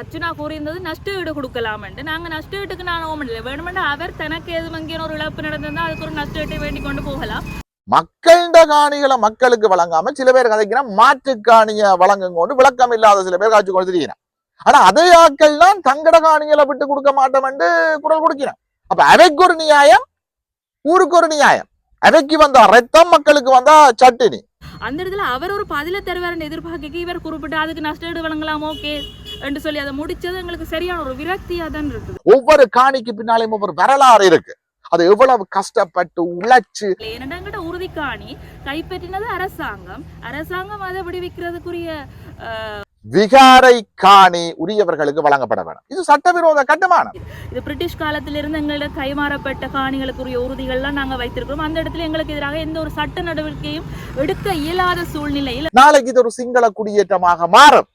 அர்ச்சுனா கூறியிருந்தது நஷ்ட ஈடு கொடுக்கலாம்ட்டு நாங்க நஷ்ட ஈட்டுக்கு நான் ஓம் இல்லை வேணுமெண்டா அவர் தனக்கு எது மங்கிய ஒரு இழப்பு நடந்திருந்தா அதுக்கு ஒரு நஷ்ட ஈட்டை வேண்டி கொண்டு போகலாம். மக்கள்ட காணிகளை மக்களுக்கு வழங்காம சில பேர் கதைக்கிற மாற்று காணிய வழங்கும் கொண்டு விளக்கம் இல்லாத சில பேர் காட்சி கொண்டு திரிகிறான் ஆனா அதே தான் தங்கட காணிகளை விட்டு கொடுக்க மாட்டோம் என்று குரல் கொடுக்கிறான். அப்ப அவைக்கு ஒரு நியாயம் ஊருக்கு ஒரு நியாயம். அவைக்கு வந்தா ரத்தம் மக்களுக்கு வந்தா சட்டினி. அந்த இடத்துல அவர் ஒரு பதில தருவார் எதிர்பார்க்க இவர் குறிப்பிட்டு அதுக்கு நஷ்ட ஈடு வழங்கலாம்? ஓகே. என்று சொல்லி அதை முடிச்சது எங்களுக்கு சரியான ஒரு விரக்தியா தான் இருக்குது. ஒவ்வொரு காணிக்கு பின்னாலேயும் ஒவ்வொரு வரலாறு இருக்கு. அது எவ்வளவு கஷ்டப்பட்டு உழைச்சு ஏனடாங்கிட்ட உறுதி காணி கைப்பற்றினது அரசாங்கம். அரசாங்கம் அதை விடுவிக்கிறதுக்குரிய விகாரை காணி உரியவர்களுக்கு வழங்கப்பட வேண்டும். இது சட்டவிரோத கட்டுமானம். இது பிரிட்டிஷ் காலத்திலிருந்து எங்களிடம் கைமாறப்பட்ட காணிகளுக்குரிய உறுதிகள்லாம் நாங்க வைத்திருக்கிறோம். அந்த இடத்துல எங்களுக்கு எதிராக எந்த ஒரு சட்ட நடவடிக்கையும் எடுக்க இயலாத சூழ்நிலையில் நாளைக்கு இது ஒரு சிங்கள குடியேற்றமாக மாறும்.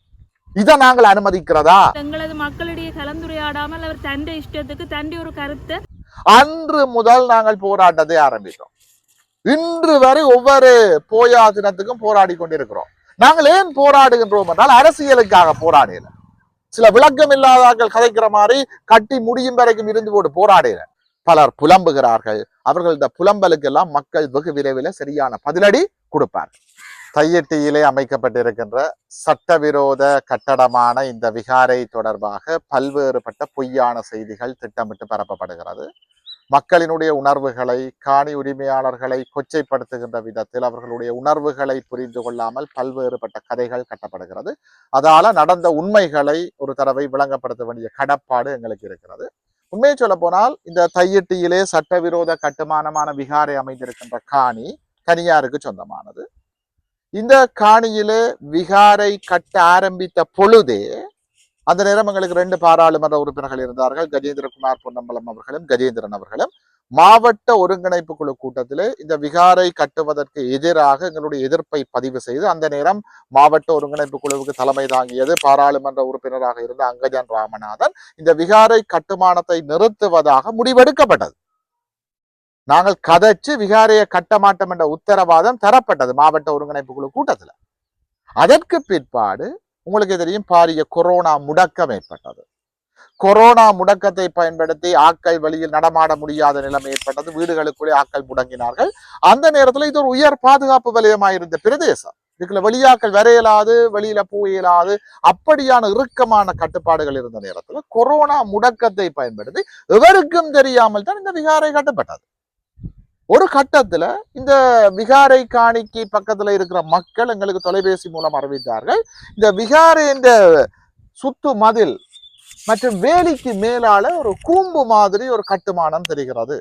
இதை நாங்கள் அனுமதிக்கிறதா? எங்களது மக்களிடையே கலந்துரையாடாமல் அவர் தண்டை இஷ்டத்துக்கு தண்டி ஒரு கருத்தை அன்று முதல் நாங்கள் போராட்டத்தை ஆரம்பித்தோம். இன்று வரை ஒவ்வொரு போயா தினத்துக்கும் போராடி கொண்டிருக்கிறோம். நாங்கள் ஏன் போராடுகின்றோம் என்றால் அரசியலுக்காக போராடல சில விளக்கம் இல்லாதார்கள் கதைக்கிற மாதிரி கட்டி முடியும் வரைக்கும் இருந்து போட்டு போராடல பலர் புலம்புகிறார்கள். அவர்கள் இந்த புலம்பலுக்கெல்லாம் மக்கள் வெகு விரைவில் சரியான பதிலடி கொடுப்பார்கள். தையட்டியிலே அமைக்கப்பட்டிருக்கின்ற சட்டவிரோத கட்டடமான இந்த விகாரை தொடர்பாக பல்வேறுபட்ட பொய்யான செய்திகள் திட்டமிட்டு பரப்பப்படுகிறது. மக்களினுடைய உணர்வுகளை காணி உரிமையாளர்களை கொச்சைப்படுத்துகின்ற விதத்தில் அவர்களுடைய உணர்வுகளை புரிந்து கொள்ளாமல் பல்வேறுபட்ட கதைகள் கட்டப்படுகிறது. அதால நடந்த உண்மைகளை ஒரு தடவை விளங்கப்படுத்த வேண்டிய கடப்பாடு எங்களுக்கு இருக்கிறது. உண்மையை சொல்ல போனால் இந்த தையட்டியிலே சட்டவிரோத கட்டுமானமான விகாரை அமைந்திருக்கின்ற காணி தனியாருக்கு சொந்தமானது. இந்த காணியிலே விகாரை கட்ட ஆரம்பித்த பொழுதே அந்த நேரம் எங்களுக்கு ரெண்டு பாராளுமன்ற உறுப்பினர்கள் இருந்தார்கள். கஜேந்திரகுமார் பொன்னம்பலம் அவர்களும் கஜேந்திரன் அவர்களும். மாவட்ட ஒருங்கிணைப்பு குழு கூட்டத்தில் இந்த விகாரை கட்டுவதற்கு எதிராக எங்களுடைய எதிர்ப்பை பதிவு செய்து அந்த நேரம் மாவட்ட ஒருங்கிணைப்பு குழுவுக்கு தலைமை தாங்கியது பாராளுமன்ற உறுப்பினராக இருந்த அங்கஜன் ராமநாதன். இந்த விகாரை கட்டுமானத்தை நிறுத்துவதாக முடிவெடுக்கப்பட்டது. நாங்கள் கதைச்சு விகாரையை கட்ட மாட்டோம் என்ற உத்தரவாதம் தரப்பட்டது மாவட்ட ஒருங்கிணைப்பு குழு கூட்டத்துல. அதற்கு பிற்பாடு உங்களுக்கு தெரியும் பாரிய கொரோனா முடக்கம் ஏற்பட்டது. கொரோனா முடக்கத்தை பயன்படுத்தி ஆக்கள் வழியில் நடமாட முடியாத நிலைமை ஏற்பட்டது. வீடுகளுக்குள்ளே ஆட்கள் முடங்கினார்கள். அந்த நேரத்துல இது ஒரு உயர் பாதுகாப்பு வலயமாயிருந்த பிரதேசம். இதுக்குள்ள வெளியாக்கள் வரையலாது வெளியில போக இயலாது அப்படியான இறுக்கமான கட்டுப்பாடுகள் இருந்த நேரத்துல கொரோனா முடக்கத்தை பயன்படுத்தி எவருக்கும் தெரியாமல் தான் இந்த விகாரை கட்டப்பட்டது. ஒரு கட்டத்துல இந்த விகாரை காணிக்கு பக்கத்துல இருக்கிற மக்கள் எங்களுக்கு தொலைபேசி மூலம் அறிவித்தார்கள். இந்த விகாரை இந்த சுத்து மதில் மற்றும் வேலிக்கு மேலால ஒரு கூம்பு மாதிரி ஒரு கட்டுமானம் தெரிகிறது.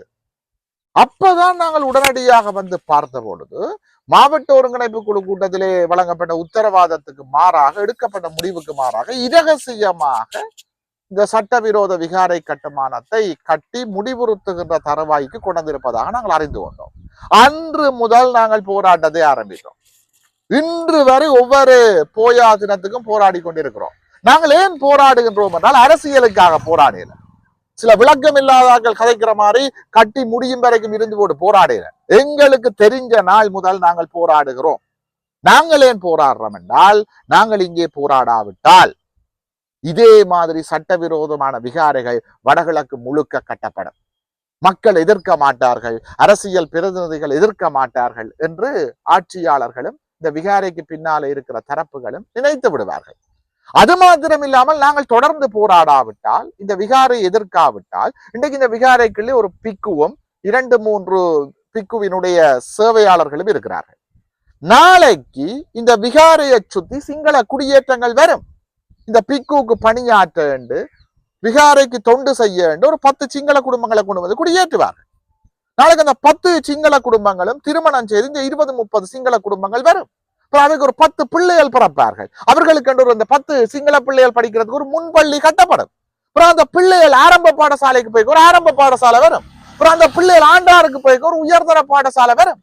அப்பதான் நாங்கள் உடனடியாக வந்து பார்த்த பொழுது மாவட்ட ஒருங்கிணைப்பு குழு கூட்டத்திலே வழங்கப்பட்ட உத்தரவாதத்துக்கு மாறாக எடுக்கப்பட்ட முடிவுக்கு மாறாக இரகசியமாக இந்த சட்டவிரோத விகாரை கட்டுமானத்தை கட்டி முடிவுறுத்துகின்ற தருவாய்க்கு கொண்டிருப்பதாக நாங்கள் அறிந்து கொண்டோம். அன்று முதல் நாங்கள் போராட்டத்தை ஆரம்பித்தோம். இன்று வரை ஒவ்வொரு போயா தினத்துக்கும் போராடி கொண்டிருக்கிறோம். நாங்கள் ஏன் போராடுகின்றோம் என்றால் அரசியலுக்காக போராடல சில விளக்கம் இல்லாதார்கள் கதைக்கிற மாதிரி கட்டி முடியும் வரைக்கும் இருந்து போட்டு போராடல எங்களுக்கு தெரிஞ்ச நாள் முதல் நாங்கள் போராடுகிறோம். நாங்கள் ஏன் போராடுறோம் என்றால் நாங்கள் இங்கே போராடாவிட்டால் இதே மாதிரி சட்டவிரோதமான விகாரைகள் வடகிழக்கு முழுக்க கட்டப்படும். மக்கள் எதிர்க்க மாட்டார்கள் அரசியல் பிரதிநிதிகள் எதிர்க்க மாட்டார்கள் என்று ஆட்சியாளர்களும் இந்த விகாரைக்கு பின்னால இருக்கிற தரப்புகளும் நினைத்து விடுவார்கள். அது மாத்திரம் இல்லாமல் நாங்கள் தொடர்ந்து போராடாவிட்டால் இந்த விகாரை எதிர்க்காவிட்டால் இன்றைக்கு இந்த விகாரைக்குள்ளே ஒரு பிக்குவும் இரண்டு மூன்று பிக்குவினுடைய சேவையாளர்களும் இருக்கிறார்கள். நாளைக்கு இந்த விகாரையை சுத்தி சிங்கள குடியேற்றங்கள் வரும். இந்த பிக்குவுக்கு பணியாற்ற வேண்டும் விகாரைக்கு தொண்டு செய்ய வேண்டும் ஒரு பத்து சிங்கள குடும்பங்களை கொண்டு வந்து குடியேற்றுவார் நாளைக்கு அந்த பத்து சிங்கள குடும்பங்களும் திருமணம் செய்து இந்த இருபது முப்பது சிங்கள குடும்பங்கள் வரும். அதுக்கு ஒரு பத்து பிள்ளைகள் பிறப்பார்கள். அவர்களுக்கு என்று ஒரு அந்த பத்து சிங்கள பிள்ளைகள் படிக்கிறதுக்கு ஒரு முன்பள்ளி கட்டப்படும். அப்புறம் அந்த பிள்ளைகள் ஆரம்ப பாடசாலைக்கு போய் ஒரு ஆரம்ப பாடசாலை வரும். அப்புறம் அந்த பிள்ளைகள் ஆண்டாருக்கு போய் ஒரு உயர்தர பாடசாலை வரும்.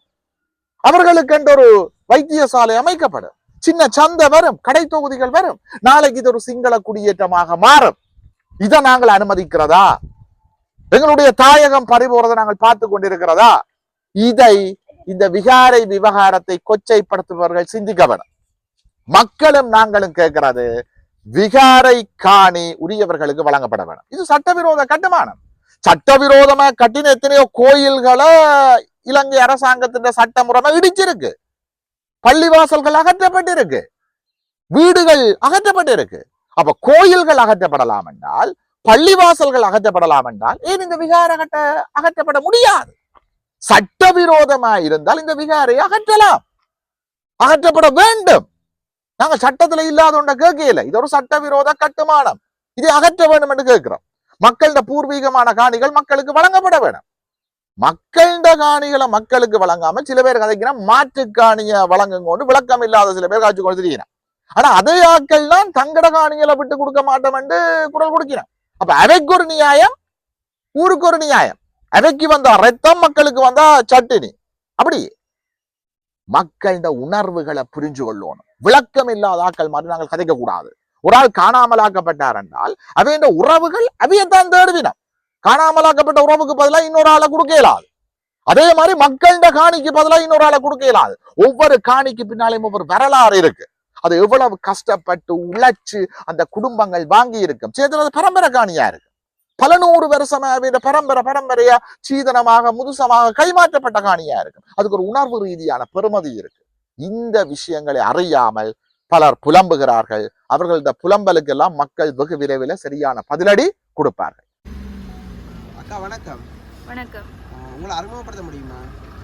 அவர்களுக்கு என்று ஒரு வைத்தியசாலை அமைக்கப்படும். சின்ன சந்தை வரும் கடை தொகுதிகள் வரும். நாளைக்கு இது ஒரு சிங்கள குடியேற்றமாக மாறும். இதை நாங்கள் அனுமதிக்கிறதா? எங்களுடைய தாயகம் பறிபோறதை நாங்கள் பார்த்து கொண்டிருக்கிறதா? இதை இந்த விகாரை விவகாரத்தை கொச்சைப்படுத்துபவர்கள் சிந்திக்க வேணும். மக்களும் நாங்களும் கேட்கிறது விகாரை காணி உரியவர்களுக்கு வழங்கப்பட வேணும். இது சட்டவிரோத கட்டுமானம். சட்டவிரோதமா கட்டின எத்தனையோ கோயில்களை இலங்கை அரசாங்கத்தின் சட்டமுறைமை இடிச்சிருக்கு. பள்ளிவாசல்கள் அகற்றப்பட்டிருக்கு. வீடுகள் அகற்றப்பட்டிருக்கு. அப்ப கோயில்கள் அகற்றப்படலாம் என்றால் பள்ளிவாசல்கள் அகற்றப்படலாம் என்றால் ஏன் இந்த விகார அகற்ற அகற்றப்பட முடியாது? சட்டவிரோதமா இருந்தால் இந்த விகாரை அகற்றலாம். அகற்றப்பட வேண்டும். நாங்க சட்டத்துல இல்லாத ஒன்றை கேட்கல இது ஒரு சட்டவிரோத கட்டுமானம். இதை அகற்ற வேண்டும் என்று கேட்கிறோம். மக்களோட பூர்வீகமான காணிகள் மக்களுக்கு வழங்கப்பட வேண்டும் மக்களோட காணிகளை மக்களுக்கு வழங்காம சில பேர் கதைக்கிற மாற்று காணிய வழங்குங்கொண்டு விளக்கம் இல்லாத சில பேர் காட்சி கொண்டு தெரிகிறான் ஆனா அதே ஆட்கள் தான் தங்கட காணிகளை விட்டு கொடுக்க மாட்டோம் என்று குரல் கொடுக்கிறான். அப்ப அவைக்கு ஒரு நியாயம் ஊருக்கு ஒரு நியாயம். அவைக்கு வந்தா ரத்தம் மக்களுக்கு வந்தா சட்டினி. அப்படி மக்கள்ட உணர்வுகளை புரிஞ்சு கொள்ளணும். விளக்கம் இல்லாத ஆட்கள் மாதிரி நாங்கள் கதைக்க கூடாது. ஒரு ஆள் காணாமலாக்கப்பட்டார் என்றால் அவையின் உறவுகள் அவையத்தான் தேடுவினம். காணாமலாக்கப்பட்ட உறவுக்கு பதிலாக இன்னொரு ஆளை கொடுக்க இயலாது. அதே மாதிரி மக்களோட காணிக்கு பதிலாக இன்னொரு ஆளை கொடுக்க இயலாது. ஒவ்வொரு காணிக்கு பின்னாலேயும் ஒவ்வொரு வரலாறு இருக்கு. அது எவ்வளவு கஷ்டப்பட்டு உழைச்சு அந்த குடும்பங்கள் வாங்கி இருக்கும். சேதன அது பரம்பரை காணியா இருக்கு. பல நூறு வருஷமாக இந்த பரம்பரை பரம்பரையா சீதனமாக முதுசமாக கைமாற்றப்பட்ட காணியா இருக்கும். அதுக்கு ஒரு உணர்வு ரீதியான பெருமதி இருக்கு. இந்த விஷயங்களை அறியாமல் பலர் புலம்புகிறார்கள். அவர்களது புலம்பலுக்கெல்லாம் மக்கள் வெகு விரைவில் சரியான பதிலடி கொடுப்பார்கள். அக்கா வணக்கம். வணக்கம். உங்களை அறிமுகப்படுத்த முடியுமா?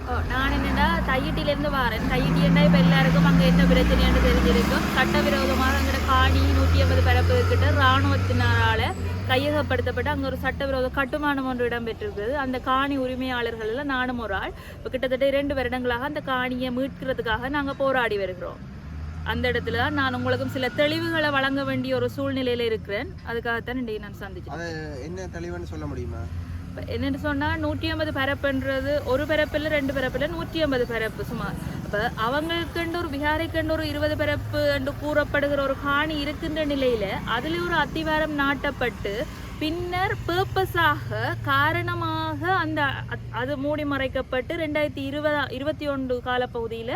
ஓ நான் என்னடா தையிட்டிலேருந்து வரேன். தையிட்டின்னா இப்போ எல்லாருக்கும் அங்கே என்ன பிரச்சனைன்னு தெரிஞ்சிருக்கும். சட்டவிரோதமாக அங்கே காணி நூற்றி ஐம்பது பரப்பு கிட்ட இராணுவத்தினரால் கையகப்படுத்தப்பட்டு அங்கே ஒரு சட்டவிரோத கட்டுமானம் ஒன்று இடம்பெற்றிருக்குது. அந்த காணி உரிமையாளர்கள் எல்லாம் நானும் ஒரு ஆள். இப்போ கிட்டத்தட்ட இரண்டு வருடங்களாக அந்த காணியை மீட்கிறதுக்காக நாங்கள் போராடி வருகிறோம். அந்த இடத்துல தான் நான் உங்களுக்கும் சில தெளிவுகளை வழங்க வேண்டிய ஒரு சூழ்நிலையில இருக்கிறேன். அதுக்காகத்தான் இன்றைக்கு நான் சந்திச்சேன். என்ன தெளிவுன்னு சொல்ல முடியுமா? பரப்பு என்னென்னு சொன்னால் நூற்றி ஐம்பது பரப்புன்றது ஒரு பரப்பில் ரெண்டு பரப்பில் நூற்றி ஐம்பது பரப்பு சுமார் இப்போ அவங்களுக்குண்டு ஒரு விகாரைக்குண்டு ஒரு இருபது பரப்பு என்று கூறப்படுகிற ஒரு காணி இருக்கின்ற நிலையில் அதில் ஒரு அத்திவாரம் நாட்டப்பட்டு பின்னர் பர்பஸாக காரணமாக அந்த அது மூடி மறைக்கப்பட்டு ரெண்டாயிரத்தி இருபதா இருபத்தி ஒன்று காலப்பகுதியில்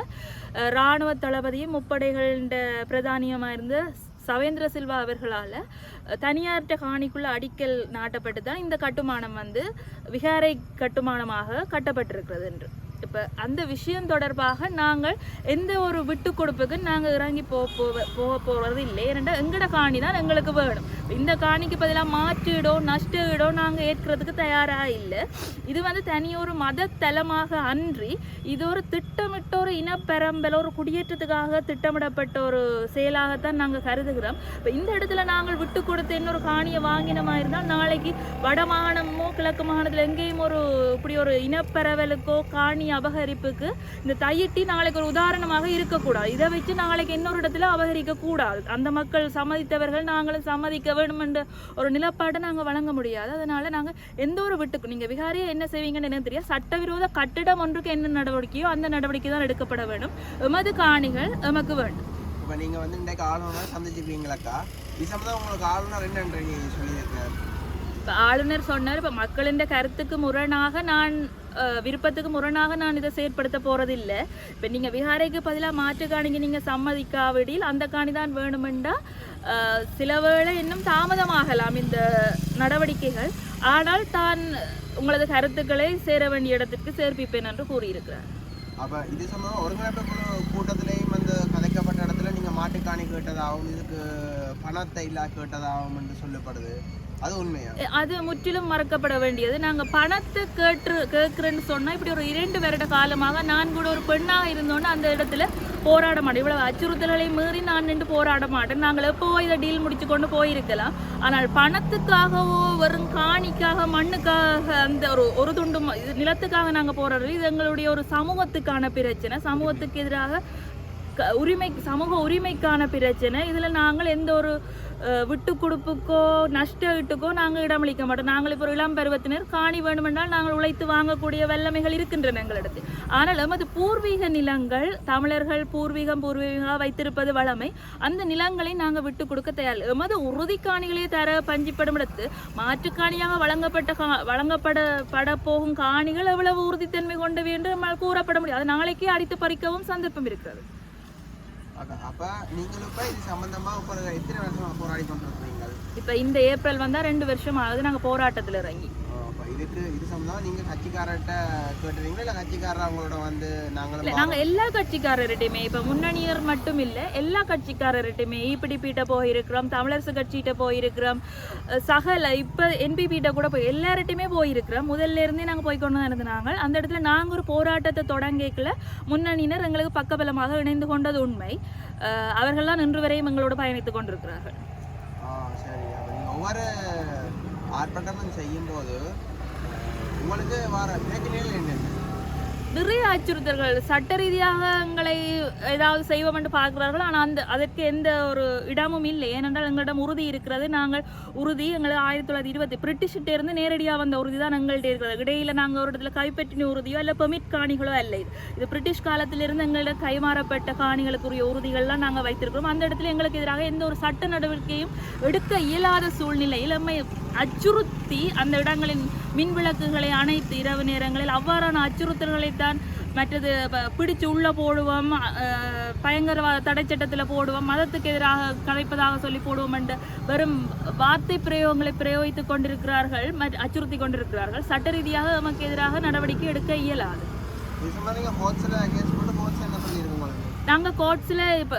இராணுவ தளபதியும் முப்படைகள பிரதானியமாக இருந்த சவேந்திர சில்வா அவர்களால் தனியார்ட்ட காணிக்குள்ள அடிக்கல் நாட்டப்பட்டு தான் இந்த கட்டுமானம் வந்து விகாரை கட்டுமானமாக கட்டப்பட்டிருக்கிறது என்று இப்போ அந்த விஷயம் தொடர்பாக நாங்கள் எந்த ஒரு விட்டு கொடுப்புக்கு நாங்கள் இறங்கி போக போக போகிறது இல்லை. ஏனென்றால் எங்கட காணி தான் எங்களுக்கு வேணும். இந்த காணிக்கு பதிலாக மாற்றீடோ நஷ்ட ஈடோ நாங்கள் ஏற்கிறதுக்கு தயாராக இல்லை. இது வந்து தனியொரு மத தலமாக அன்றி இது ஒரு திட்டமிட்ட ஒரு இனப்பெரம்பல் ஒரு குடியேற்றத்துக்காக திட்டமிடப்பட்ட ஒரு செயலாகத்தான் நாங்கள் கருதுகிறோம். இப்போ இந்த இடத்துல நாங்கள் விட்டு கொடுத்து இன்னொரு காணியை வாங்கினமா இருந்தால் நாளைக்கு வட மாகாணமோ கிழக்கு மாகாணத்தில் எங்கேயும் ஒரு இப்படி ஒரு இனப்பெரவலுக்கோ காணி அபகரிப்புக்கு இந்த தையிட்டி நாளைக்கு ஒரு உதாரணமாக இருக்கக்கூடாது. இதை வச்சு நாளைக்கு இன்னொரு இடத்துல அபகரிக்க கூடாது அந்த மக்கள் சம்மதித்தவர்கள் நாங்களும் சம்மதிக்க வேண்டும் என்ற ஒரு நிலப்பாட்டை நாங்கள் வழங்க முடியாது. அதனால நாங்கள் எந்த ஒரு விட்டுக்கு நீங்கள் விகாரியை என்ன செய்வீங்கன்னு எனக்கு தெரியாது. சட்டவிரோத கட்டிடம் ஒன்றுக்கு என்ன நடவடிக்கையோ அந்த நடவடிக்கை தான் எடுக்கப்பட வேண்டும். எமது காணிகள் எமக்கு வேண்டும். இப்போ நீங்கள் வந்து இன்றைக்கு ஆளுநரை சந்திச்சிருப்பீங்களாக்கா? இது சம்மந்தம் உங்களுக்கு ஆளுநர் என்னன்ற சொல்லியிருக்காரு? இப்போ ஆளுநர் சொன்னார் இப்போ மக்களின் கருத்துக்கு முரணாக நான் விருப்பத்துக்கு முரணாக நான் இதை செயற்படுத்த போறதில்லை. இப்போ நீங்கள் விகாரைக்கு பதிலாக மாற்று காணிக்கு நீங்கள் சம்மதிக்காவிடில் அந்த காணி தான் வேணுமெண்டா சில வேளை இன்னும் தாமதமாகலாம் இந்த நடவடிக்கைகள். ஆனால் தான் உங்களது கருத்துக்களை சேர வேண்டிய இடத்திற்கு சேர்ப்பிப்பேன் என்று கூறியிருக்கிறார். அப்போ இது சம்பந்தம் ஒருங்கிணைப்பு குழு கூட்டத்திலையும் வந்து கதைக்கப்பட்ட இடத்துல நீங்கள் மாட்டுக்காணி கேட்டதாகவும் இதுக்கு பணத்தை இல்லா கேட்டதாகவும் என்று சொல்லப்படுது. அது அது முற்றிலும் மறக்கப்பட வேண்டியது. நாங்கள் பணத்தை கேட்டு கேட்குறேன்னு சொன்னால் இப்படி ஒரு இரண்டு வருட காலமாக நான் கூட ஒரு பெண்ணாக இருந்தோன்னு அந்த இடத்துல போராட மாட்டேன். இவ்வளவு அச்சுறுத்தல்களை மீறி நான் நின்று போராட மாட்டேன். நாங்கள் எப்போ இதை டீல் முடிச்சு கொண்டு போயிருக்கலாம். ஆனால் பணத்துக்காகவோ வெறும் காணிக்காக மண்ணுக்காக அந்த ஒரு ஒரு துண்டு ம- இது நிலத்துக்காக நாங்கள் போராடுறது இது எங்களுடைய ஒரு சமூகத்துக்கான பிரச்சனை. சமூகத்துக்கு எதிராக க- உரிமை சமூக உரிமைக்கான பிரச்சனை. இதில் நாங்கள் எந்த ஒரு விட்டு கொடுப்புக்கோ நஷ்ட ஈட்டுக்கோ நாங்கள் இடமளிக்க மாட்டோம். நாங்கள் இப்போ ஒரு இளம் பருவத்தினர் காணி வேண்டுமென்றால் நாங்கள் உழைத்து வாங்கக்கூடிய வல்லமைகள் இருக்கின்றன எங்களிடத்தில் ஆனால் அது பூர்வீக நிலங்கள் தமிழர்கள் பூர்வீகம் பூர்வீகமாக வைத்திருப்பது வளமை. அந்த நிலங்களை நாங்கள் விட்டு கொடுக்க தயார் எமது உறுதி காணிகளே தர பஞ்சிப்படும் இடத்து. மாற்றுக்காணியாக வழங்கப்பட்ட கா வழங்கப்பட பட போகும் காணிகள் எவ்வளவு உறுதித்தன்மை கொண்டு வேண்டும் கூறப்பட முடியாது அது நாளைக்கே அடித்து பறிக்கவும் சந்தர்ப்பம் இருக்கிறது. அப்ப இப்ப இது சம்பந்தமா இப்ப எத்தனை வருஷமா போராடி கொண்டிருக்கிறீங்க இப்போ இந்த ஏப்ரல் வந்தா ரெண்டு வருஷம் ஆகுது நாங்க போராட்டத்துல இறங்கி. அப்ப இதுக்கு இது சம்பந்தமா நீங்க கட்சிக்காரர்கிட்ட கேட்டுறீங்களா இல்ல கட்சிக்காரர் அவங்களோட வந்து இல்ல நாங்களும் நாங்க எல்லா கட்சிக்காரர்கிட்டயுமே இப்ப முன்னணியர் மட்டும் இல்ல எல்லா கட்சிக்காரர்கிட்டயுமே இபிடிபிட்ட போயிருக்கிறோம் தமிழரசு கட்சிகிட்ட போயிருக்கிறோம் சகல இப்ப என்பிபிட்ட கூட போய் எல்லார்கிட்டயுமே போயிருக்கிறோம். முதல்ல இருந்தே நாங்க போய் கொண்டு தான் இருந்தாங்க அந்த இடத்துல நாங்க ஒரு போராட்டத்தை தொடங்கிக்கல. முன்னணியினர் எங்களுக்கு பக்கபலமாக இணைந்து கொண்டது உண்மை. அவர்கள்லாம் இன்று வரையும் எங்களோட பயணித்துக் கொண்டிருக்கிறார்கள். சரி. ஒவ்வொரு ஆர்ப்பாட்டமும் போது உங்களுக்கு வர பிரச்சனைகள் என்னென்ன நிறைய அச்சுறுத்தல்கள். சட்ட ரீதியாக எங்களை ஏதாவது செய்வோம் என்று பார்க்கிறார்கள் ஆனால் அந்த அதற்கு எந்த ஒரு இடமும் இல்லை. ஏனென்றால் எங்களிடம் உறுதி இருக்கிறது. நாங்கள் உறுதி எங்களது ஆயிரத்தி தொள்ளாயிரத்தி இருபத்தி பிரிட்டிஷ்கிட்ட இருந்து நேரடியாக வந்த உறுதி தான் எங்கள்கிட்ட இருக்கிறது. இடையில நாங்கள் ஒரு இடத்துல கைப்பற்றின உறுதியோ இல்லை பெமிட் காணிகளோ அல்ல. இது இது பிரிட்டிஷ் காலத்திலிருந்து எங்களிடம் கைமாறப்பட்ட காணிகளுக்குரிய உறுதிகள்லாம் நாங்கள் வைத்திருக்கிறோம். அந்த இடத்துல எங்களுக்கு எதிராக எந்த ஒரு சட்ட நடவடிக்கையும் எடுக்க இயலாத சூழ்நிலையில் நம்மை அச்சுறுத்தி அந்த இடங்களின் மின் விளக்குகளை அணைத்து இரவு நேரங்களில் அவ்வாறான அச்சுறுத்தல்களை தான் மற்றது பிடிச்சு உள்ள போடுவோம் பயங்கரவாத தடை சட்டத்தில் போடுவோம் மதத்துக்கு எதிராக கலைப்பதாக சொல்லி போடுவோம் என்று வெறும் வார்த்தை பிரயோகங்களை பிரயோகித்துக் கொண்டிருக்கிறார்கள் அச்சுறுத்தி கொண்டிருக்கிறார்கள். சட்ட ரீதியாக நமக்கு எதிராக நடவடிக்கை எடுக்க இயலாது. நாங்கள் கோர்ட்ஸில் இப்போ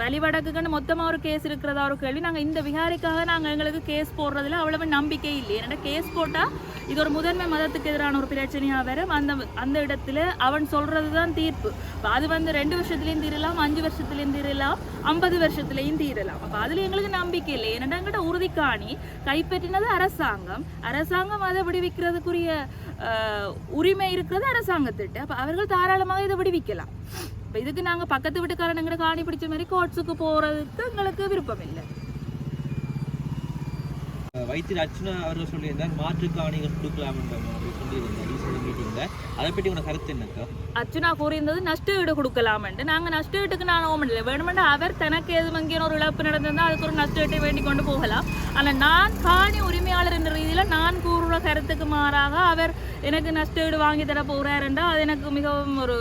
வெளிவடக்குன்னு மொத்தமாக ஒரு கேஸ் இருக்கிறதா ஒரு கேள்வி. நாங்கள் இந்த விகாரிக்காக நாங்கள் எங்களுக்கு கேஸ் போடுறதுல அவ்வளவு நம்பிக்கை இல்லை. ஏன்னா கேஸ் போட்டால் இது ஒரு முதன்மை மதத்துக்கு எதிரான ஒரு பிரச்சனையாக வரும் அந்த அந்த இடத்துல அவன் சொல்கிறது தான் தீர்ப்பு அது வந்து ரெண்டு வருஷத்துலேயும் தீரலாம் அஞ்சு வருஷத்துலேயும் தீரலாம் ஐம்பது வருஷத்துலேயும் தீரலாம். அப்போ அதில் எங்களுக்கு நம்பிக்கை இல்லை. ஏன்னா எங்கிட்ட உறுதிக்காணி கைப்பற்றினது அரசாங்கம். அரசாங்கம் அதை விடுவிக்கிறதுக்குரிய உரிமை இருக்கிறது அரசாங்கத்திட்ட. அப்போ அவர்கள் தாராளமாக இதை விடுவிக்கலாம். இப்போ இதுக்கு நாங்கள் பக்கத்து வீட்டுக்காரனுங்கிற காணி பிடிச்ச மாதிரி கோர்ட்ஸுக்கு போகிறதுக்கு எங்களுக்கு விருப்பம் இல்லை. வைத்தியர் அர்ச்சனா அவர்கள் சொல்லியிருந்தார் மாற்று காணிகள் கொடுக்கலாம் என்ற சொல்லியிருந்தார் அதை பற்றி உனக்கு கருத்து என்னக்கா அர்ச்சுனா கூறியிருந்தது நஷ்ட ஈடு கொடுக்கலாமென்ட்டு. நாங்கள் நஷ்டஈட்டுக்கு நான் ஓமன் இல்லை வேணுமெண்டா அவர் தனக்கு எது மங்கியான ஒரு இழப்பு நடந்திருந்தால் அதுக்கு ஒரு நஷ்ட ஈட்டை வேண்டி கொண்டு போகலாம். ஆனால் நான் காணி உரிமையாளர் என்ற ரீதியில் நான் கூறுற கருத்துக்கு மாறாக அவர் எனக்கு நஷ்ட ஈடு வாங்கி தர போகிறாருன்றா அது எனக்கு மிகவும் ஒரு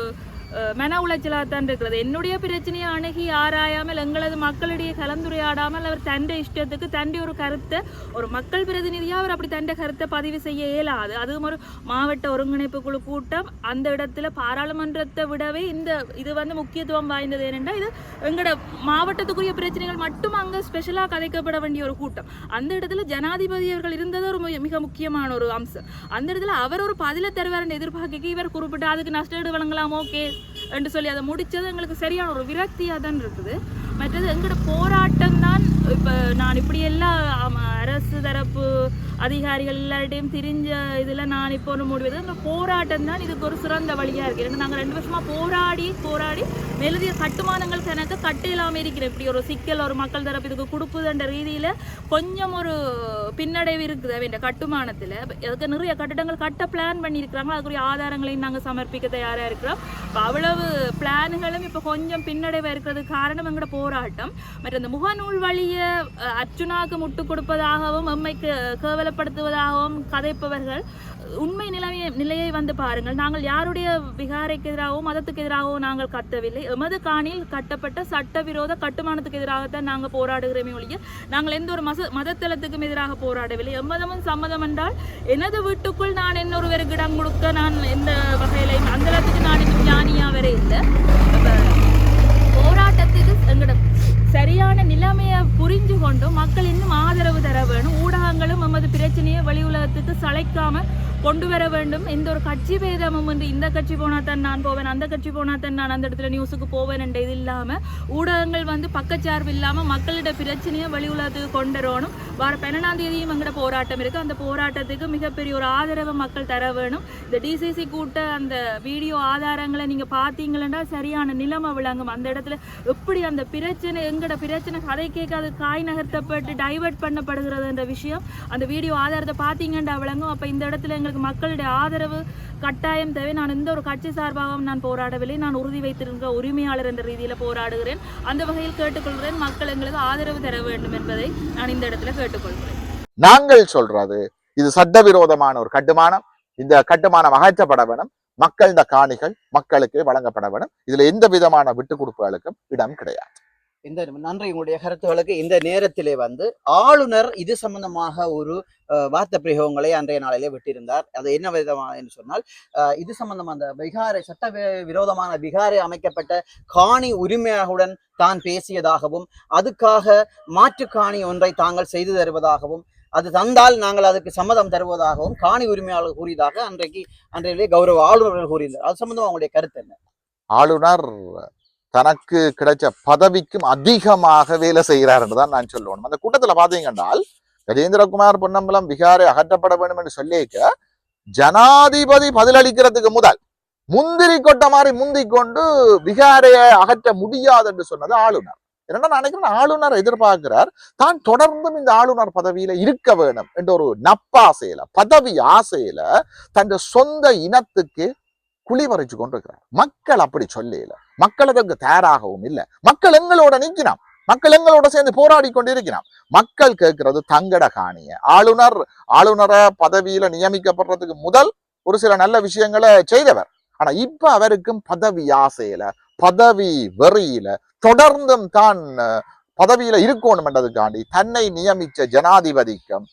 மன உளைச்சலாக தான் இருக்கிறது. என்னுடைய பிரச்சனையை அணுகி ஆராயாமல் எங்களது மக்களிடையே கலந்துரையாடாமல் அவர் தண்டை இஷ்டத்துக்கு தண்டை ஒரு கருத்தை ஒரு மக்கள் பிரதிநிதியாக அவர் அப்படி தண்டை கருத்தை பதிவு செய்ய இயலாது. அதுவும் ஒரு மாவட்ட ஒருங்கிணைப்பு குழு கூட்டம். அந்த இடத்துல பாராளுமன்றத்தை விடவே இந்த இது வந்து முக்கியத்துவம் வாய்ந்தது ஏனென்றால் இது எங்களோட மாவட்டத்துக்குரிய பிரச்சனைகள் மட்டும் அங்கே ஸ்பெஷலாக கதைக்கப்பட வேண்டிய ஒரு கூட்டம். அந்த இடத்துல ஜனாதிபதி அவர்கள் இருந்தது ஒரு மிக முக்கியமான ஒரு அம்சம். அந்த இடத்துல அவர் ஒரு பதில தருவார் எதிர்பார்க்க இவர் குறிப்பிட்டு அதுக்கு நஷ்டஈடு வழங்கலாம்? ஓகே. என்று சொல்லி அதை முடித்தது எங்களுக்கு சரியான ஒரு விரக்தியாக தான் இருக்குது. மற்றது எங்களோட போராட்டம் தான் இப்போ நான் இப்படி எல்லா அரசு தரப்பு அதிகாரிகள் எல்லார்டையும் திரிஞ்ச இதில் நான் இப்போ ஒன்று முடிவது இந்த போராட்டம் தான் இதுக்கு ஒரு சிறந்த வழியாக இருக்குது ரெண்டு நாங்கள் ரெண்டு வருஷமாக போராடி போராடி மெழுதிய கட்டுமானங்கள் எனக்கு கட்ட இல்லாமல் இருக்கிறேன் இப்படி ஒரு சிக்கல் ஒரு மக்கள் தரப்பு இதுக்கு கொடுப்புதுன்ற ரீதியில் கொஞ்சம் ஒரு பின்னடைவு இருக்குது. அவன் கட்டுமானத்தில். அதுக்கு நிறைய கட்டிடங்கள் கட்ட பிளான் பண்ணியிருக்கிறாங்க. அதுக்குரிய ஆதாரங்களையும் நாங்கள் சமர்ப்பிக்க தயாராக இருக்கிறோம். இப்போ அவ்வளவு பிளான்களும் இப்போ கொஞ்சம் பின்னடைவாக இருக்கிறதுக்கு காரணம் எங்களோட போராட்டம். மற்ற இந்த முகநூல் வழியை அஹ், அர்ச்சுனாக்கு முட்டு கொடுப்பதாகவும் எம்மைக்கு கேவலப்படுத்துவதாகவும் கதைப்பவர்கள் உண்மை நிலையை நிலையை வந்து பாருங்கள். நாங்கள் யாருடைய விகாரைக்கு எதிராகவும் மதத்துக்கு எதிராகவோ நாங்கள் கட்டவில்லை எமது காணில் கட்டப்பட்ட சட்டவிரோத கட்டுமானத்துக்கு எதிராகத்தான் நாங்கள் போராடுகிறோமே ஒழிய நாங்கள் எந்த ஒரு மச மதத்தலத்துக்கும் எதிராக போராடவில்லை. எம்மதமும் சம்மதம் என்றால் எனது வீட்டுக்குள் நான் இன்னொருவருக்கு இடம் கொடுக்க நான் எந்த வகையிலையும் அந்த இடத்துக்கு நான் இன்னும் ஞானியாக வரை இல்லை போராட்டத்துக்கு எங்கட சரியான நிலைமையை புரிஞ்சு கொண்டும் மக்கள் இன்னும் ஆதரவு தர வேணும் ஊடகங்களும் நமது பிரச்சனையை வெளி உலகத்துக்கு சளைக்காம கொண்டு வர வேண்டும். எந்த ஒரு கட்சி பேதமும் வந்து இந்த கட்சி போனா தான் நான் போவேன் அந்த கட்சி போனா தான் நான் அந்த இடத்துல நியூஸுக்கு போவேன் என்ற இது இல்லாம ஊடகங்கள் வந்து பக்கச்சார்பு இல்லாம மக்களிட பிரச்சனையை வெளி உலகத்துக்கு கொண்டு வரணும். வர பன்னெண்டாம் தேதியும் எங்கட போராட்டம் இருக்கு. அந்த போராட்டத்துக்கு மிகப்பெரிய ஒரு ஆதரவை மக்கள் தர வேணும். இந்த டிசிசி கூட்ட அந்த வீடியோ ஆதாரங்களை நீங்க பார்த்தீங்களா சரியான நிலைமை விளங்கும். அந்த இடத்துல எப்படி அந்த பிரச்சனை எங்கட பிரச்சனை கதை கேட்காது காய் நகர்த்தப்பட்டு டைவர்ட் பண்ணப்படுகிறதுன்ற விஷயம் அந்த வீடியோ ஆதாரத்தை பார்த்தீங்கன்னா விளங்கும். அப்போ இந்த இடத்துல எங்களுக்கு மக்களுடைய ஆதரவு கட்டாயம் தேவை. நான் எந்த ஒரு கட்சி சார்பாகவும் நான் போராடவில்லை. நான் உறுதி வைத்திருக்கிற உரிமையாளர் என்ற ரீதியில் போராடுகிறேன். அந்த வகையில் கேட்டுக்கொள்கிறேன். மக்கள் எங்களுக்கு ஆதரவு தர வேண்டும் என்பதை நான் இந்த இடத்துல கேட்டுக்கொள்கிறேன். நாங்கள் சொல்றது இது சட்டவிரோதமான ஒரு கட்டுமானம். இந்த கட்டுமானம் அகற்றப்பட வேணும். இந்த காணிகள் மக்களுக்கு வழங்கப்பட வேண்டும் இதுல எந்த விதமான விட்டு கொடுப்புகளுக்கும் இடம் கிடையாது. இந்த நன்றி உங்களுடைய கருத்துகளுக்கு இந்த நேரத்திலே வந்து ஆளுநர் இது சம்பந்தமாக ஒரு வார்த்தை பிரயோகங்களை அன்றைய நாளிலே விட்டிருந்தார். அது என்ன விதமாக என்று சொன்னால் இது சம்பந்தமாக அந்த விகாரை சட்ட விரோதமான விகாரை அமைக்கப்பட்ட காணி உரிமையாளர்களுடன் தான் பேசியதாகவும் அதுக்காக மாற்று காணி ஒன்றை தாங்கள் செய்து தருவதாகவும் அது தந்தால் நாங்கள் அதுக்கு சம்மதம் தருவதாகவும் காணி உரிமையாளர் கூறியதாக அன்றைக்கு அன்றையிலே கௌரவ ஆளுநர்கள் கூறியிருந்தார். அது சம்பந்தமாக உங்களுடைய கருத்து என்ன? ஆளுநர் தனக்கு கிடைச்ச பதவிக்கும் அதிகமாக வேலை செய்கிறார் என்றுதான் நான் சொல்லணும். அந்த கூட்டத்துல பாத்தீங்கன்னால் கஜேந்திரகுமார் பொன்னம்பலம் விகாரை அகற்றப்பட வேண்டும் என்று சொல்லிக்க ஜனாதிபதி பதிலளிக்கிறதுக்கு முதல் முந்திரி கொட்ட மாதிரி முந்தி கொண்டு விகாரையை அகற்ற முடியாது என்று சொன்னது ஆளுநர். என்னன்னா நினைக்கிறேன் ஆளுநர் எதிர்பார்க்கிறார் தான் தொடர்ந்தும் இந்த ஆளுநர் பதவியில இருக்க வேணும் என்ற ஒரு நப்பாசையில பதவி ஆசையில தன் சொந்த இனத்துக்கு குழி பறிச்சு கொண்டிருக்கிறார். மக்கள் அப்படி சொல்லல மக்கள் அதற்கு தயாராகவும் இல்லை. மக்கள் எங்களோட நிற்கிறான் மக்கள் எங்களோட சேர்ந்து போராடி கொண்டிருக்கிறான் மக்கள் கேட்கிறது தங்கட காணிய. ஆளுநர் ஆளுநரை பதவியில நியமிக்கப்படுறதுக்கு முதல் ஒரு சில நல்ல விஷயங்களை செய்தவர். ஆனா இப்ப அவருக்கும் பதவி ஆசையில பதவி வெறியில தொடர்ந்தும் தான் பதவியில இருக்கணும் என்றதுக்காண்டி தன்னை நியமிச்ச ஜனாதிபதிக்கும்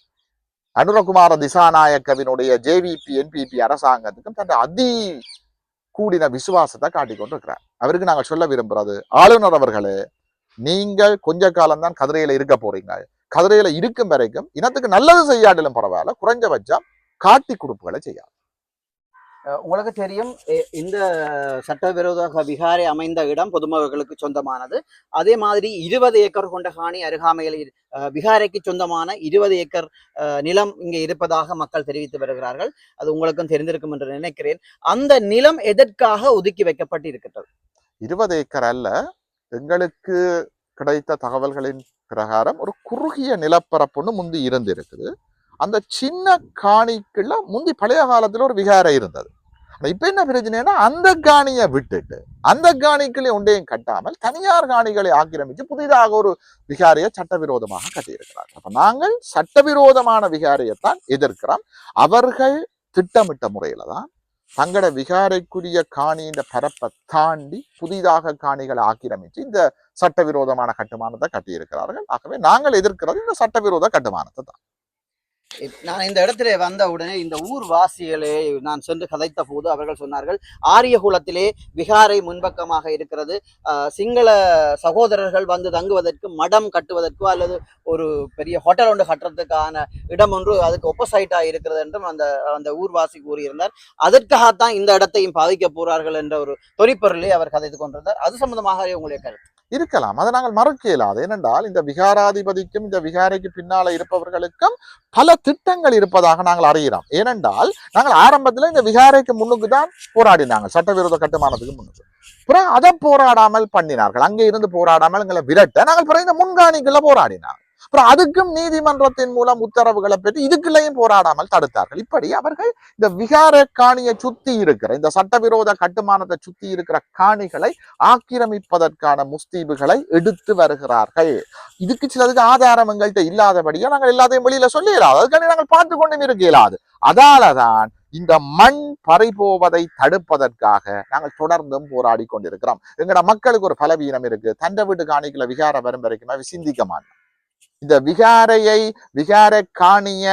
அனுரகுமார திசாநாயக்கவினுடைய ஜேவிபி என்பிபி அரசாங்கத்துக்கும் தன் அதி கூடின விசுவாசத்தை காட்டிக்கொண்டிருக்கிறார். அவருக்கு நாங்கள் சொல்ல விரும்புறது ஆளுநர் அவர்களே நீங்கள் கொஞ்ச காலம்தான் கதிரையில இருக்க போறீங்க. கதிரையில இருக்கும் வரைக்கும் இனத்துக்கு நல்லது செய்யாட்டிலும் பரவாயில்ல குறைஞ்சபட்சம் காட்டி கொடுப்புகளை செய்யாது உங்களுக்கு தெரியும். இந்த சட்டவிரோத விகாரை அமைந்த இடம் பொதுமக்களுக்கு சொந்தமானது. அதே மாதிரி இருபது ஏக்கர் கொண்ட காணி அருகாமையில் விகாரைக்கு சொந்தமான இருபது ஏக்கர் அஹ், நிலம் இங்கே இருப்பதாக மக்கள் தெரிவித்து வருகிறார்கள். அது உங்களுக்கும் தெரிந்திருக்கும் என்று நினைக்கிறேன். அந்த நிலம் எதற்காக ஒதுக்கி வைக்கப்பட்டு இருக்கிறது இருபது ஏக்கர் அல்ல. எங்களுக்கு கிடைத்த தகவல்களின் பிரகாரம் ஒரு குறுகிய நிலப்பரப்புன்னு முந்தி இருந்திருக்குது. அந்த சின்ன காணிக்குள்ள முந்தி பழைய காலத்தில் ஒரு விகாரை இருந்தது. ஆனால் இப்போ என்ன பிரச்சனைனா அந்த காணியை விட்டுட்டு அந்த காணிக்குள்ளே ஒன்றையும் கட்டாமல் தனியார் காணிகளை ஆக்கிரமித்து புதிதாக ஒரு விகாரியை சட்டவிரோதமாக கட்டியிருக்கிறார். அப்போ நாங்கள் சட்டவிரோதமான விகாரையைத்தான் எதிர்க்கிறோம். அவர்கள் திட்டமிட்ட முறையில தான் தங்களோட விகாரைக்குரிய காணியின் பரப்பை தாண்டி புதிதாக காணிகளை ஆக்கிரமித்து இந்த சட்டவிரோதமான கட்டுமானத்தை கட்டியிருக்கிறார்கள். ஆகவே நாங்கள் எதிர்க்கிறது இந்த சட்டவிரோத கட்டுமானத்தை தான். நான் இந்த இடத்துல வந்த உடனே இந்த ஊர் வாசிகளே நான் சென்று கதைத்த போது அவர்கள் சொன்னார்கள் ஆரியகுலத்திலே விகாரை முன்பக்கமாக இருக்கிறது. ஆஹ் சிங்கள சகோதரர்கள் வந்து தங்குவதற்கு மடம் கட்டுவதற்கோ அல்லது ஒரு பெரிய ஹோட்டல் ஒன்று கட்டுறதுக்கான இடம் ஒன்று அதுக்கு ஒப்போசைட்டாக இருக்கிறது என்றும் அந்த அந்த ஊர்வாசி கூறியிருந்தார். அதற்காகத்தான் இந்த இடத்தையும் பாதிக்க போறார்கள் என்ற ஒரு தொனிப்பொருளை அவர் கதைத்து கொண்டிருந்தார். அது சம்பந்தமாக உங்களுடைய கருத்து. இருக்கலாம். அதை நாங்கள் மறக்க இயலாது. ஏனென்றால் இந்த விகாராதிபதிக்கும் இந்த விகாரைக்கு பின்னால இருப்பவர்களுக்கும் பல திட்டங்கள் இருப்பதாக நாங்கள் அறிகிறோம். ஏனென்றால் நாங்கள் ஆரம்பத்தில் இந்த விகாரைக்கு முன்னுக்கு தான் போராடினாங்க. சட்டவிரோத கட்டுமானத்துக்கு முன்னுக்கு. பிறகு அதை போராடாமல் பண்ணினார்கள். அங்கே இருந்து போராடாமல் எங்களை விரட்ட நாங்கள் பிறகு இந்த முன்காணிக்குள்ள போராடினாங்க அப்புறம் அதுக்கும் நீதிமன்றத்தின் மூலம் உத்தரவுகளை பெற்று இதுக்குள்ளேயும் போராடாமல் தடுத்தார்கள். இப்படி அவர்கள் இந்த விகார காணியை சுத்தி இருக்கிற இந்த சட்டவிரோத கட்டுமானத்தை சுத்தி இருக்கிற காணிகளை ஆக்கிரமிப்பதற்கான முஸ்தீபுகளை எடுத்து வருகிறார்கள். இதுக்கு சிலதுக்கு ஆதாரம் எங்கள்கிட்ட இல்லாதபடியா நாங்கள் எல்லாத்தையும் வெளியில சொல்லி இயலாது. அதுக்காண்டி நாங்கள் பார்த்து கொண்டும் இருக்க இயலாது. அதாலதான் இந்த மண் பறிபோவதை தடுப்பதற்காக நாங்கள் தொடர்ந்தும் போராடி கொண்டிருக்கிறோம். எங்களோட மக்களுக்கு ஒரு பலவீனம் இருக்கு. தண்டை வீட்டு காணிக்கல விகார வரும் வரைக்குமே சிந்திக்க மாட்டோம் இந்த விகாரையை விகார காணிய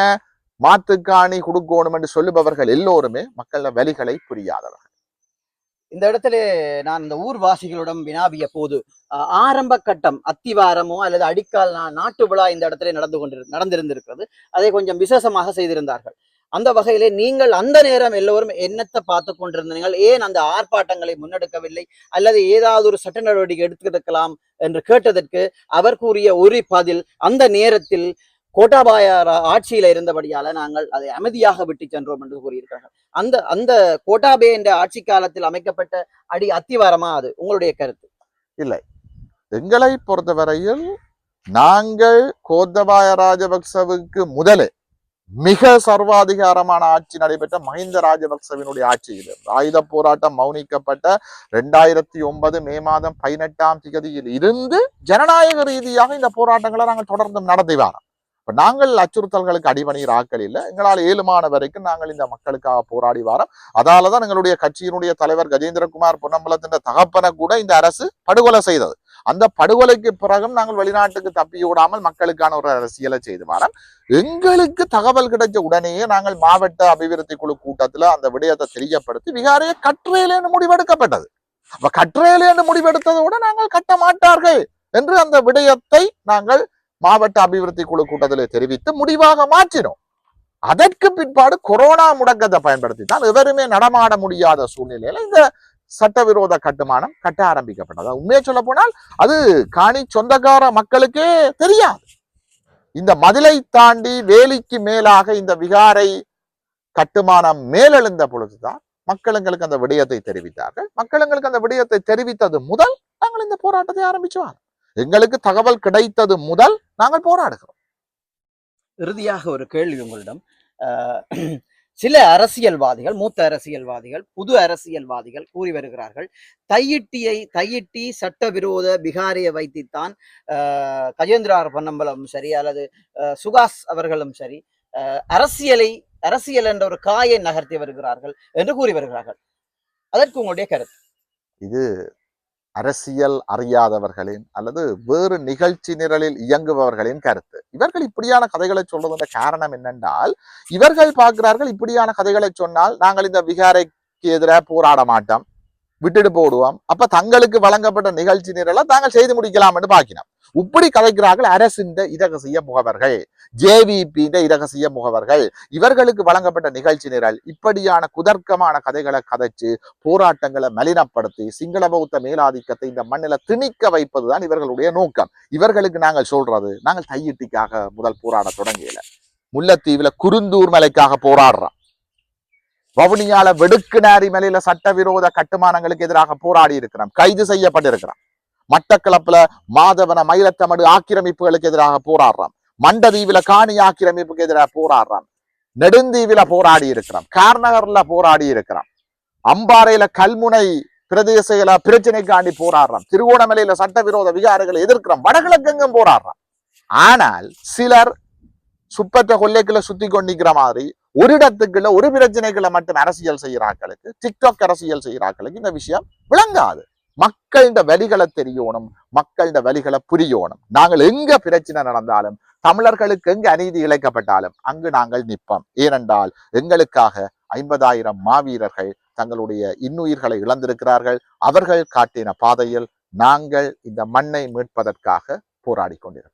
மாத்துக்காணி கொடுக்கணும் என்று சொல்லுபவர்கள் எல்லோருமே மக்கள வலிகளை புரியாதவர்கள். இந்த இடத்துல நான் இந்த ஊர்வாசிகளிடம் வினாவிய போது ஆரம்ப கட்டம் அத்திவாரமோ அல்லது அடிக்கால் நாட்டு விழா இந்த இடத்துல நடந்து கொண்டிரு நடந்திருந்திருக்கிறது. அதை கொஞ்சம் விசேஷமாக செய்திருந்தார்கள். அந்த வகையிலே நீங்கள் அந்த நேரம் எல்லோரும் என்னத்தை பார்த்து கொண்டிருந்தீர்கள்? ஏன் அந்த ஆர்ப்பாட்டங்களை முன்னெடுக்கவில்லை? அல்லது ஏதாவது ஒரு சட்ட நடவடிக்கை எடுத்துக்கலாம் என்று கேட்டதற்கு அவர் கூறிய ஒரு பதில் அந்த நேரத்தில் கோட்டாபாய ஆட்சியில இருந்தபடியால நாங்கள் அதை அமைதியாக விட்டு சென்றோம் என்று கூறியிருக்கிறார்கள். அந்த அந்த கோட்டாபே என்ற ஆட்சி காலத்தில் அமைக்கப்பட்ட அடி அத்திவாரமா அது? உங்களுடைய கருத்து. இல்லை. எங்களை பொறுத்தவரையில் நாங்கள் கோத்தபாய ராஜபக்சவுக்கு முதலே மிக சர்வாதிகாரமான ஆட்சி நடைபெற்ற மஹிந்த ராஜபக்சவினுடைய ஆட்சியில் ஆயுத போராட்டம் மௌனிக்கப்பட்ட ரெண்டாயிரத்தி ஒன்பது மே மாதம் பதினெட்டாம் திகதியில் இருந்து ஜனநாயக ரீதியாக இந்த போராட்டங்களை நாங்கள் தொடர்ந்து நடத்தி வரோம். இப்போ நாங்கள் அச்சுறுத்தல்களுக்கு அடிபணிகிற ஆக்கள் இல்லை. எங்களால் ஏழுமான வரைக்கும் நாங்கள் இந்த மக்களுக்காக போராடி வாரம். அதால தான் எங்களுடைய கட்சியினுடைய தலைவர் கஜேந்திரகுமார் பொன்னம்பலத்தின் தகப்பனை கூட இந்த அரசு படுகொலை செய்தது. அந்த படுகொலைக்கு பிறகும் நாங்கள் வெளிநாட்டுக்கு தப்பி விடாமல் மக்களுக்கான ஒரு அரசியலை செய்து வரோம். எங்களுக்கு தகவல் கிடைச்ச உடனேயே நாங்கள் மாவட்ட அபிவிருத்தி குழு கூட்டத்துல அந்த விடயத்தை தெரியப்படுத்தி விகாரையை கட்டுரையிலேன்னு முடிவெடுக்கப்பட்டது. அப்ப கட்டுரையிலேன்னு முடிவெடுத்ததோடு நாங்கள் கட்ட மாட்டார்கள் என்று அந்த விடயத்தை நாங்கள் மாவட்ட அபிவிருத்தி குழு கூட்டத்தில் தெரிவித்து முடிவாக மாற்றினோம். அதற்கு பிற்பாடு கொரோனா முடக்கத்தை பயன்படுத்தி தான் எவருமே நடமாட முடியாத சூழ்நிலையில இந்த சட்டவிரோத கட்டுமானம் கட்ட ஆரம்பிக்கப்பட்டது. உண்மையை சொல்ல போனால் அது காணி சொந்தக்கார மக்களுக்கே தெரியாது. இந்த மதிலை தாண்டி வேலிக்கு மேலாக இந்த விகாரை கட்டுமானம் மேலெழுந்த பொழுதுதான் மக்கள் எங்களுக்கு அந்த விடயத்தை தெரிவித்தார்கள். மக்கள் எங்களுக்கு அந்த விடயத்தை தெரிவித்தது முதல் நாங்கள் இந்த போராட்டத்தை ஆரம்பிச்சோம். எங்களுக்கு தகவல் கிடைத்தது முதல் நாங்கள் போராடுகிறோம். இறுதியாக ஒரு கேள்வி உங்களிடம். அஹ், சில அரசியல்வாதிகள் மூத்த அரசியல்வாதிகள் புது அரசியல்வாதிகள் கூறி வருகிறார்கள். தையிட்டியை தையிட்டி சட்டவிரோத பிகாரியை வைத்துத்தான் கஜேந்திரார் பொன்னம்பலம் சரி அல்லது அஹ், சுகாஸ் அவர்களும் சரி அஹ், அரசியலை அரசியல் என்ற ஒரு காயை நகர்த்தி வருகிறார்கள் என்று கூறி வருகிறார்கள். அதற்கு உங்களுடைய கருத்து. இது அரசியல் அறியாதவர்களின் அல்லது வேறு நிகழ்ச்சி நிரலில் இயங்குபவர்களின் கருத்து. இவர்கள் இப்படியான கதைகளை சொல்றதுன்ற காரணம் என்னென்றால் இவர்கள் பார்க்கிறார்கள் இப்படியான கதைகளை சொன்னால் நாங்கள் இந்த விகாரைக்கு எதிராக போராட மாட்டோம். விட்டுட்டு போடுவோம். அப்ப தங்களுக்கு வழங்கப்பட்ட நிகழ்ச்சி நிரலை தாங்கள் செய்து முடிக்கலாம் என்று பாக்கினோம் இப்படி கதைக்கிறார்கள் அரசின் இரகசிய முகவர்கள் ஜேவிபியின் இரகசிய முகவர்கள். இவர்களுக்கு வழங்கப்பட்ட நிகழ்ச்சி நிரல் இப்படியான குதர்க்கமான கதைகளை கதைச்சு போராட்டங்களை மலினப்படுத்தி சிங்கள பௌத்த மேலாதிக்கத்தை இந்த மண்ணில திணிக்க வைப்பதுதான் இவர்களுடைய நோக்கம். இவர்களுக்கு நாங்கள் சொல்றது நாங்கள் தையிட்டிக்காக முதல் போராட தொடங்கியல. முல்லைத்தீவுல குருந்தூர் மலைக்காக போராடுறோம். வவுனியால வெடுக்குநாரி மலையில சட்டவிரோத கட்டுமானங்களுக்கு எதிராக போராடி இருக்கிறோம் கைது செய்யப்பட்டிருக்கிறான். மட்டக்களப்புல மாதவன மயிலத்தமடு ஆக்கிரமிப்புகளுக்கு எதிராக போராடுறான். மண்டதீவில காணி ஆக்கிரமிப்புக்கு எதிராக போராடுறான். நெடுந்தீவில போராடி இருக்கிறான். கார்நகர்ல போராடி இருக்கிறான். அம்பாறையில கல்முனை பிரதேசங்கள பிரச்சனைக்காண்டி போராடுறான். திருவோணமலையில சட்டவிரோத விகாரங்களை எதிர்க்கிறோம் வடகிழக்கெங்கும் போராடுறான். ஆனால் சிலர் சுப்பற்ற கொல்லைக்குள்ள சுத்தி கொண்டிருக்கிற மாதிரி ஒரு இடத்துக்குள்ள ஒரு பிரச்சனைகளை மட்டும் அரசியல் செய்கிறாக்களுக்கு டிக்டாக் அரசியல் செய்கிறாக்களுக்கு இந்த விஷயம் விளங்காது. மக்கள்ட வலிகளை தெரியணும் மக்களிட வலிகளை புரியணும். நாங்கள் எங்க பிரச்சனை நடந்தாலும் தமிழர்களுக்கு எங்கு அநீதி இழைக்கப்பட்டாலும் அங்கு நாங்கள் நிற்போம். ஏனென்றால் எங்களுக்காக ஐம்பதாயிரம் மாவீரர்கள் தங்களுடைய இன்னுயிர்களை இழந்திருக்கிறார்கள். அவர்கள் காட்டின பாதையில் நாங்கள் இந்த மண்ணை மீட்பதற்காக போராடி கொண்டிருக்கிறோம்.